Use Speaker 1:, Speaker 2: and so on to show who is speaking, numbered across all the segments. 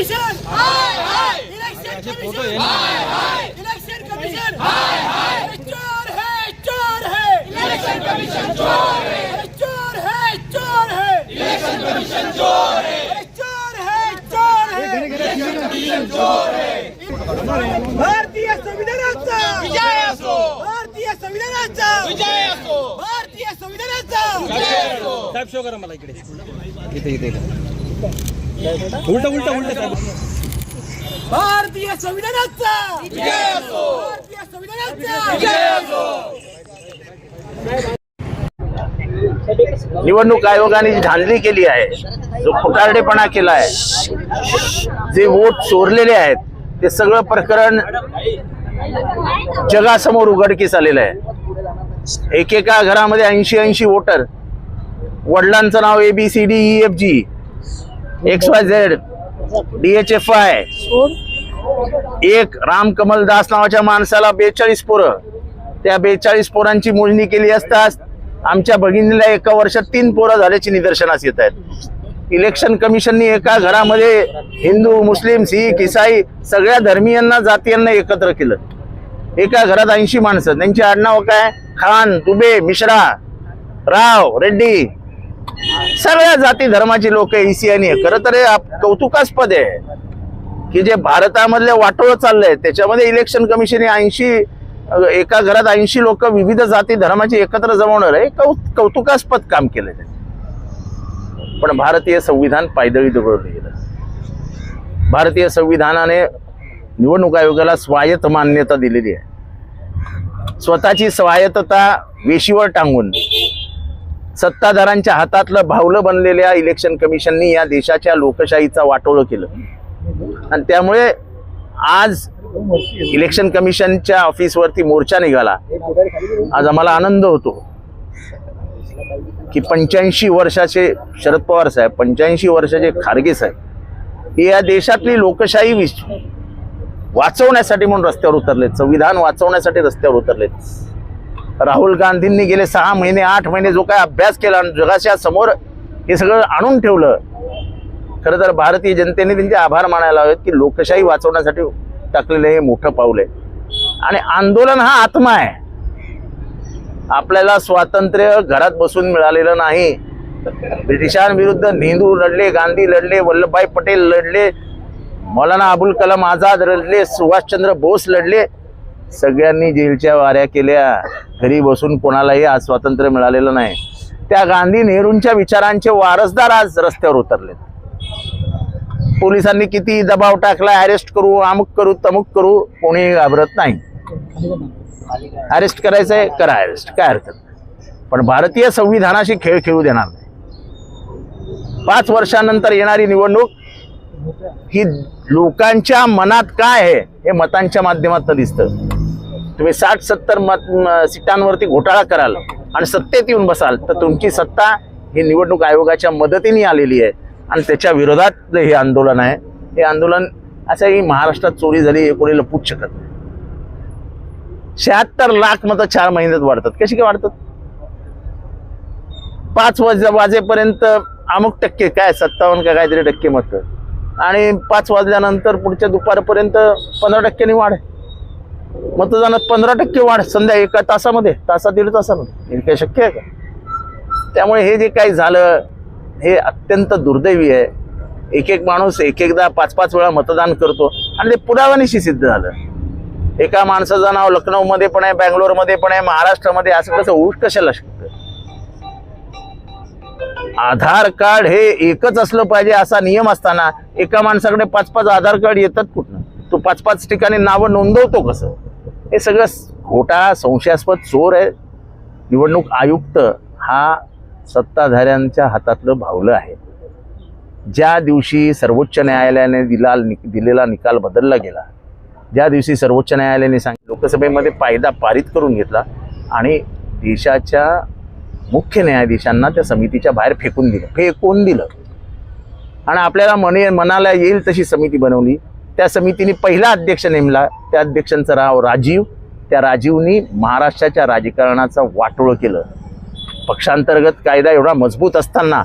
Speaker 1: Commission! Election commission! Election commission! चोर है चोर है! इलेक्शन कमिशन चोर है! चोर है चोर है! इलेक्शन कमिशन चोर है! चोर है चोर है! इलेक्शन कमिशन चोर है! भारतीय संविधानाचा विजय असो! भारतीय संविधानाचा विजय असो! भारतीय संविधानाचा विजय असो!
Speaker 2: साहेब शो करा मला इकडे. इथे इथे इथे. उलटा उलटा उलटा
Speaker 1: भारतीय संविधानाचा! विजय असो भारतीय संविधानाचा! विजय असो
Speaker 3: निवडणूक आयोगाने जी धांदली केली आहे जो खोटारडेपणा केला आहे जे वोट चोरलेले आहेत ते सगळं प्रकरण जगासमोर उघडकीस आलेलं आहे. एकेका घरामध्ये ऐंशी ऐंशी वोटर वडिलांचं नाव A B C D E F G X Y Z D H F I एक राम कमल दास नावाच्या माणसाला बेचाळीस पोरं. त्या बेचाळीस पोरांची मोजणी केली असता आमच्या भगिनीला एका वर्षात तीन पोरं झाल्याची निदर्शनास येत आहेत. इलेक्शन कमिशननी एका घरामध्ये हिंदू मुस्लिम सिख इसाई सगळ्या धर्मीयांना जातीयांना एकत्र केलं. एका घरात ऐंशी माणसं. त्यांची आडनाव काय? खान दुबे मिश्रा राव रेड्डी सगळ्या जाती धर्माची लोक ईसीआयनी खरं तर हे आप- कौतुकास्पद आहे. की जे भारतामधले वाटोळं चाललंय त्याच्यामध्ये इलेक्शन कमिशन ऐंशी एका घरात ऐंशी लोक विविध जाती धर्माची एकत्र जमवणार आहे. कौ कौतुकास्पद काम केलं त्यांनी. पण भारतीय संविधान पायदळी दुबळलं गेलं. भारतीय संविधानाने निवडणूक आयोगाला स्वायत्त मान्यता दिलेली आहे. स्वतःची स्वायत्तता वेशीवर टांगून सत्ताधारांच्या हातातलं भावलं बनलेल्या इलेक्शन कमिशननी या देशाच्या लोकशाहीचा वाटोळं केलं. आणि त्यामुळे आज इलेक्शन कमिशनच्या ऑफिसवरती मोर्चा निघाला. आज आम्हाला आनंद होतो. की पंच्याऐंशी वर्षाचे शरद पवार साहेब पंच्याऐंशी वर्षाचे खारगे साहेब हे या देशातली लोकशाही विश वाचवण्यासाठी म्हणून रस्त्यावर उतरलेत. संविधान वाचवण्यासाठी रस्त्यावर उतरलेत. राहुल गांधींनी गेले सहा महिने आठ महिने जो काय अभ्यास केला आणि जगाच्या समोर हे सगळं आणून ठेवलं खरं तर भारतीय जनतेने त्यांचे आभार मानायला हवेत की लोकशाही वाचवण्यासाठी टाकलेलं हे मोठं पाऊल आहे. आणि आंदोलन हा आत्मा आहे. आपल्याला स्वातंत्र्य घरात बसून मिळालेलं नाही. ब्रिटिशांविरुद्ध नेहरू लढले गांधी लढले वल्लभभाई पटेल लढले मौलाना अबुल कलाम आझाद लढले सुभाषचंद्र बोस लढले सगळ्यांनी जेलच्या वाऱ्या केल्या. घरी बसून कोणालाही आज स्वातंत्र्य मिळालेलं नाही. त्या गांधी नेहरूंच्या विचारांचे वारसदार आज रस्त्यावर उतरलेत. पोलिसांनी किती दबाव टाकला अरेस्ट करू अमुक करू तमुक करू कोणी घाबरत नाही. अरेस्ट करायचंय करा अरेस्ट काय हरकत नाही. पण भारतीय संविधानाशी खेळ खेळू देणार नाही. पाच वर्षानंतर येणारी निवडणूक ही लोकांच्या मनात काय आहे हे मतांच्या माध्यमातून दिसतं. तुम्ही साठ सत्तर मत सीटांवरती घोटाळा कराल आणि सत्तेत येऊन बसाल तर तुमची सत्ता ही निवडणूक आयोगाच्या मदतीने आलेली आहे. आणि त्याच्या विरोधात हे आंदोलन आहे. हे आंदोलन असं ही महाराष्ट्रात चोरी झाली हे कोणी लपूच शकत नाही. शहात्तर लाख मतं चार महिन्यात वाढतात. कशी काय वाढतात? पाच वाज वाजेपर्यंत अमुक टक्के काय सत्तावन्न का काहीतरी टक्के मत. आणि पाच वाजल्यानंतर पुढच्या दुपारपर्यंत पंधरा टक्क्यांनी वाढ मतदानात पंधरा टक्के वाढ संध्या एका तासामध्ये तासा दीड तासामध्ये. हे काय शक्य आहे का? त्यामुळे हे जे काही झालं हे अत्यंत दुर्दैवी आहे. एक एक माणूस एक एकदा पाच पाच वेळा मतदान करतो आणि ते पुराव्यानिशी सिद्ध झालं. एका माणसाचं नाव लखनौमध्ये पण आहे बँगलोरमध्ये पण आहे महाराष्ट्रामध्ये असं कसं होऊ कशाला शकतं? आधार कार्ड हे एकच असलं पाहिजे असा नियम असताना एका माणसाकडे पाच पाच आधार कार्ड येतात कुठनं? तो पाच पाच ठिकाणी नावं नोंदवतो कसं? हे सगळं खोटा संशयास्पद चोर आहे. निवडणूक आयुक्त हा सत्ताधाऱ्यांच्या हातातलं भावलं आहे. ज्या दिवशी सर्वोच्च न्यायालयाने दिला दिलेला निकाल बदलला गेला ज्या दिवशी सर्वोच्च न्यायालयाने सांगितलं लोकसभेमध्ये फायदा पारित करून घेतला आणि देशाच्या मुख्य न्यायाधीशांना त्या समितीच्या बाहेर फेकून दिलं फेकून दिलं. आणि आपल्याला मने मनाला येईल तशी समिती बनवली. त्या समितीने पहिला अध्यक्ष नेमला त्या अध्यक्षांचं नाव राजीव त्या राजीवनी महाराष्ट्राच्या राजकारणाचं वाटोळं केलं. पक्षांतर्गत कायदा एवढा मजबूत असताना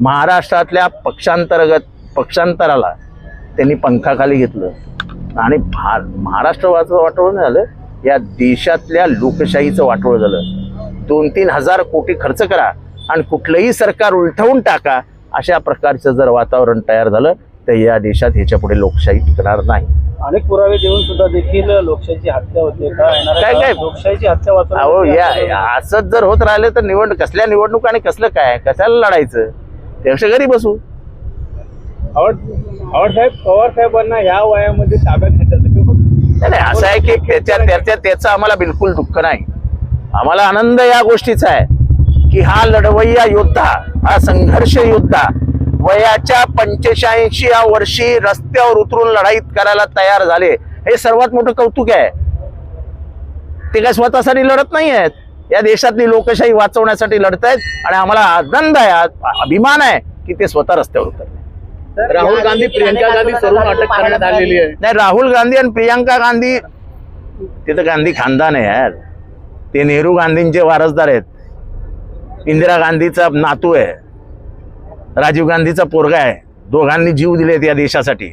Speaker 3: महाराष्ट्रातल्या पक्षांतर्गत पक्षांतराला त्यांनी पंखाखाली घेतलं. आणि भा महाराष्ट्राचं वाटोळं नाही झालं या देशातल्या लोकशाहीचं वाटोळं झालं. दोन तीन हजार कोटी खर्च करा आणि कुठलंही सरकार उलटवून टाका अशा प्रकारचं जर वातावरण तयार झालं तर या देशात ह्याच्या पुढे लोकशाही टिकणार नाही.
Speaker 2: अनेक पुरावे देऊन सुद्धा देखील लोकशाहीची हत्या होते
Speaker 3: काय- काय?
Speaker 2: लोकशाहीची हत्या
Speaker 3: अहो या असंच जर होत राहिलं तर निवड कसल्या निवडणूक आणि कसलं काय? कशाला लढायचं? त्यापेक्षा घरी बसू
Speaker 2: आवड आवडसाहेब पवार साहेबांना ह्या वयामध्ये ताब्यात
Speaker 3: नाही नाही, असं आहे की त्याच्या त्याच्या त्याचं आम्हाला बिलकुल दुःख नाही. आम्हाला आनंद या गोष्टीचा आहे की हा लढवय्या योद्धा हा संघर्ष योद्धा वयाच्या पंचेचाळीशी या वर्षी रस्त्यावर उतरून लढाईत करायला तयार झाले. हे सर्वात मोठं कौतुक आहे. ते काय स्वतःसाठी लढत नाही आहेत. या देशातली लोकशाही वाचवण्यासाठी लढत आहेत आणि आम्हाला आनंद आहे अभिमान आहे की ते स्वतः रस्त्यावर उतरले.
Speaker 2: राहुल गांधी प्रियंका गांधी सर्व अटक करण्यात आलेली आहे.
Speaker 3: नाही राहुल गांधी आणि प्रियांका गांधी ते तर गांधी खानदान आहे यार. ते नेहरू गांधींचे वारसदार आहेत. इंदिरा गांधीचा नातू आहे. राजीव गांधीचा पोरगा आहे. दोघांनी जीव दिलेत या देशासाठी.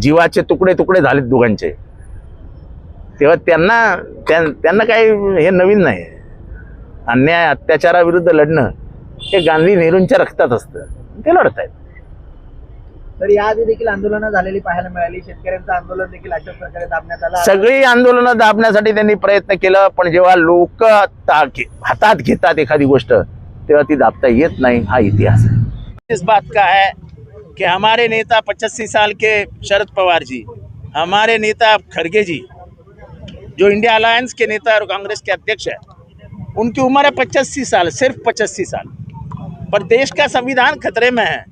Speaker 3: जीवाचे तुकडे तुकडे झालेत दोघांचे. तेव्हा त्यांना त्यां- त्यांना काही हे नवीन नाही. अन्याय अत्याचाराविरुद्ध लढणं हे गांधी नेहरूंच्या रक्तात असतं. ते लढत आहेत
Speaker 4: तर याआधी देखील आंदोलनं झालेली पाहायला मिळाली. शेतकऱ्यांचं आंदोलन देखील अशाच प्रकारे दाबण्यात आलं.
Speaker 3: सगळी आंदोलनं दाबण्यासाठी त्यांनी प्रयत्न केला पण जेव्हा लोक हातात घेतात एखादी गोष्ट तेव्हा ती दाबता येत नाही. हा इतिहास आहे.
Speaker 5: इस बात का है कि हमारे नेता पचासी साल के शरद पवार जी, हमारे नेता खड़गे जी, जो इंडिया अलायंस के नेता और कांग्रेस के अध्यक्ष है, उनकी उम्र है पचासी साल, सिर्फ़ पचासी साल। पर देश का संविधान खतरे में है।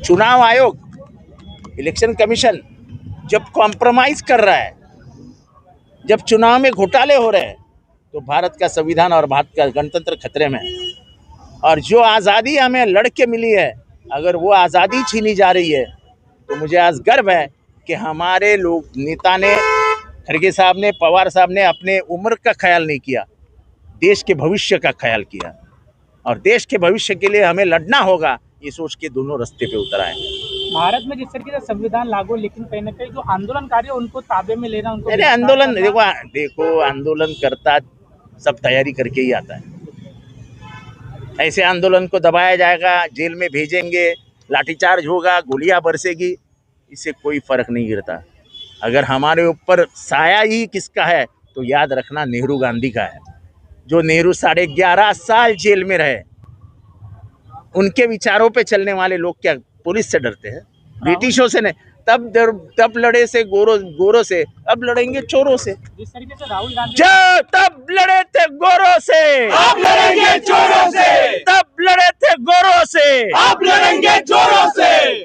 Speaker 5: चुनाव आयोग, इलेक्शन कमीशन जब कॉम्प्रोमाइज कर रहा है, जब चुनाव में घोटाले हो रहे हैं तो भारत का संविधान और भारत का गणतंत्र खतरे में है। और जो आज़ादी हमें लड़के मिली है अगर वो आज़ादी छीनी जा रही है तो मुझे आज गर्व है कि हमारे लोग नेता ने खड़गे साहब ने पवार साहब ने अपने उम्र का ख्याल नहीं किया देश के भविष्य का ख्याल किया। और देश के भविष्य के लिए हमें लड़ना होगा ये सोच के दोनों रास्ते पे उतर आए।
Speaker 6: भारत में जिस तरीके से संविधान लागू लेकिन कहीं ना कहीं जो आंदोलनकारी उनको ताबे में लेना उनको
Speaker 5: अरे आंदोलन देखो देखो आंदोलन करता सब तैयारी करके ही आता है। ऐसे आंदोलन को दबाया जाएगा जेल में भेजेंगे लाठीचार्ज होगा गोलियाँ बरसेगी इससे कोई फ़र्क नहीं गिरता। अगर हमारे ऊपर साया ही किसका है तो याद रखना नेहरू गांधी का है। जो नेहरू साढ़े ग्यारह साल जेल में रहे उनके विचारों पे चलने वाले लोग क्या पुलिस से डरते हैं? ब्रिटिशों से नहीं। तब दर, तब लड़े से गोरो गोरो से अब लड़ेंगे चोरों से।
Speaker 6: जिस तरीके से राहुल गांधी
Speaker 5: जो तब लड़े थे गोरों से।
Speaker 1: अब लड़ेंगे चोरों से।
Speaker 5: तब लड़े थे गोरों से।
Speaker 1: अब लड़ेंगे चोरों से।